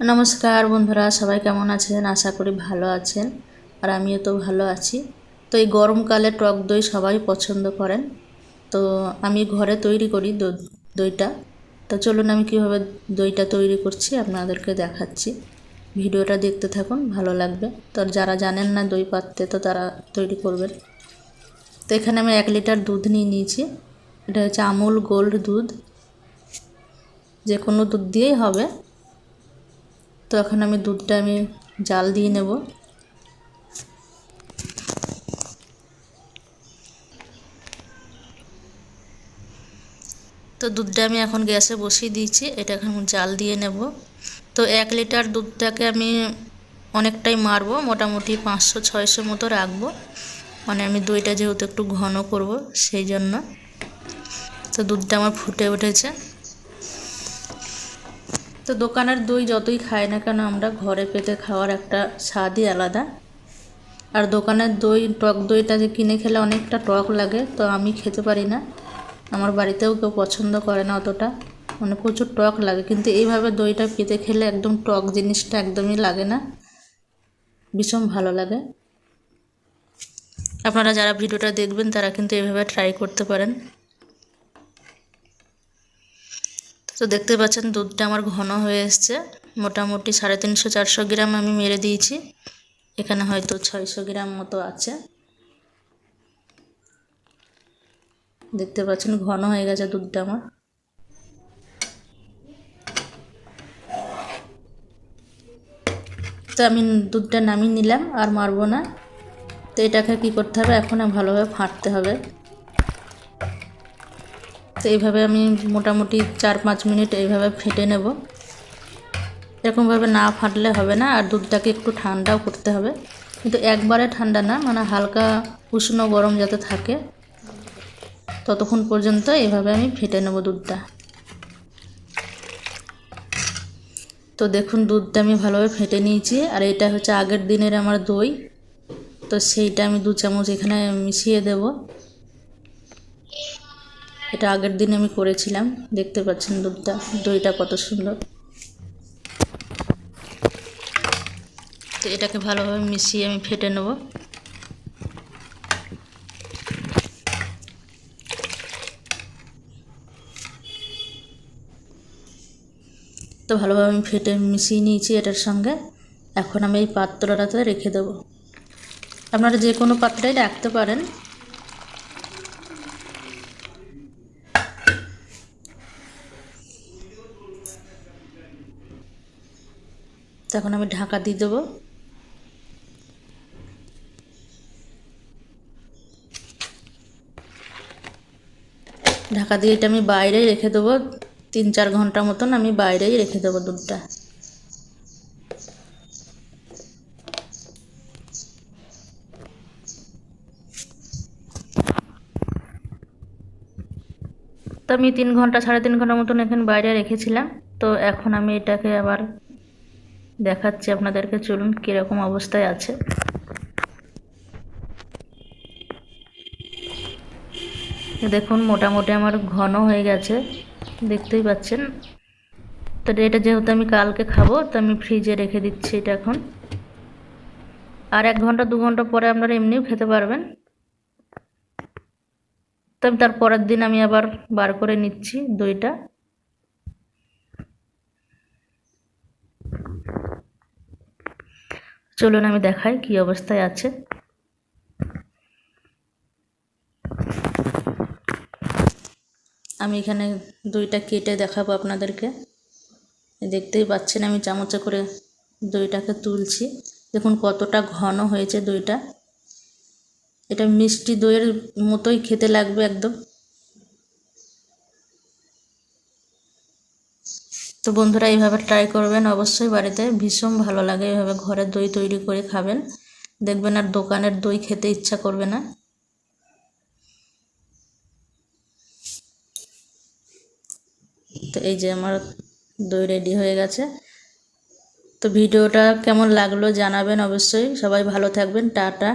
নমস্কার বন্ধুরা, সবাই কেমন আছেন? আশা করি ভালো আছেন। আর আমিও তো ভালো আছি। তো এই গরমকালে টক দই সবাই পছন্দ করেন। তো আমি ঘরে তৈরি করি দইটা। তো চলুন আমি কীভাবে দইটা তৈরি করছি আপনাদেরকে দেখাচ্ছি। ভিডিওটা দেখতে থাকুন, ভালো লাগবে। তো যারা জানেন না দই পাততে তো তারা তৈরি করবেন। তো এখানে আমি এক লিটার দুধ নিয়ে নিয়েছি। এটা হচ্ছে আমুল গোল্ড দুধ। যে কোনো দুধ দিয়েই হবে। তো এখন আমি দুধটা আমি জাল দিয়ে নেব। তো দুধটা আমি এখন গ্যাসে বসিয়ে দিয়েছি, এটা এখন জাল দিয়ে নেব। তো এক লিটার দুধটাকে আমি অনেকটাই মারবো, মোটামুটি পাঁচশো, ছয়শো মতো রাখব। মানে আমি দইটা যেহেতু একটু ঘন করব, সেই জন্য। তো দুধটা আমার ফুটে উঠেছে। তো দোকানের দই যতই খাই না কেন, আমরা ঘরে পেতে খাওয়ার একটা স্বাদই আলাদা। আর দোকানের দই, টক দইটা যে কিনে খেলে অনেকটা টক লাগে, তো আমি খেতে পারি না। আমার বাড়িতেও কেউ পছন্দ করে না অতটা। মানে প্রচুর টক লাগে, কিন্তু এইভাবে দইটা পেতে খেলে একদম টক জিনিসটা একদমই লাগে না। ভীষণ ভালো লাগে। আপনারা যারা ভিডিওটা দেখবেন, তারা কিন্তু এভাবে ট্রাই করতে পারেন। তো দেখতে পাচ্ছেন দুধটা আমার ঘন হয়ে এসছে। মোটামুটি সাড়ে তিনশো, চারশো গ্রাম আমি মেরে দিয়েছি। এখানে হয়তো ছয়শো গ্রাম মতো আছে। দেখতে পাচ্ছেন ঘন হয়ে গেছে দুধটা আমার। তো আমি দুধটা নামিয়ে নিলাম, আর মারবো না। তো এটাকে কী করতে হবে? এখন ভালোভাবে ফাটতে হবে। তো এইভাবে আমি মোটামুটি চার পাঁচ মিনিট এইভাবে ফেটে নেব। এরকমভাবে না ফাটলে হবে না, আর দুধটাকে একটু ঠান্ডাও করতে হবে। কিন্তু একবারে ঠান্ডা না মানে হালকা উষ্ণ গরম যাতে থাকে, ততক্ষণ পর্যন্ত এইভাবে আমি ফেটে নেব দুধটা। তো দেখুন, দুধটা আমি ভালোভাবে ফেটে নিয়েছি, আর এটা হচ্ছে আগের দিনের আমার দই। তো সেইটা আমি দু চামচ এখানে মিশিয়ে দেবো। এটা আগের দিন আমি করেছিলাম। দেখতে পাচ্ছেন দুধটা, দইটা কত সুন্দর। তো এটাকে ভালোভাবে মিশিয়ে আমি ফেটে নেব। তো ভালোভাবে আমি ফেটে মিশিয়ে নিয়েছি এটার সঙ্গে। এখন আমি এই পাত্রটাতে রেখে দেবো। আপনারা যে কোনো পাত্রেই রাখতে পারেন। তখন আমি ঢাকা দিয়ে দেবো। ঢাকা দিয়ে এটা আমি বাইরেই রেখে দেবো। তিন চার ঘণ্টা মতন আমি বাইরেই রেখে দেবো দুধটা। তো আমি তিন ঘণ্টা, সাড়ে তিন ঘণ্টা মতন এখানে বাইরে রেখেছিলাম। তো এখন আমি এটাকে আবার দেখাচ্ছি আপনাদেরকে, চলুন কীরকম অবস্থায় আছে। দেখুন, মোটামুটি আমার ঘন হয়ে গেছে, দেখতেই পাচ্ছেন। তো এটা যেহেতু আমি কালকে খাব, তো আমি ফ্রিজে রেখে দিচ্ছি এটা এখন। আর এক ঘণ্টা, দু ঘণ্টা পরে আপনারা এমনিও খেতে পারবেন। তো আমি তার পরের দিন আমি আবার বার করে নিচ্ছি দইটা। চলুন আমি দেখাই কি অবস্থায় আছে। আমি এখানে দইটা কেটে দেখাবো আপনাদেরকে। দেখতেই পাচ্ছেন, আমি চামচে করে দইটাকে তুলছি। দেখুন কতটা ঘন হয়েছে দইটা। এটা মিষ্টি দইয়ের মতোই খেতে লাগবে একদম। তো বন্ধুরা এইভাবে ট্রাই করবেন, অবশ্যই বাড়িতে ভীষণ ভালো লাগে। এইভাবে ঘরে দই তৈরি করে খাবেন। দেখবেন আর দোকানের দই খেতে ইচ্ছা করবে না। তো এই যে আমার দই রেডি হয়ে গেছে। তো ভিডিওটা কেমন লাগল জানাবেন অবশ্যই। সবাই ভালো থাকবেন। টাটা।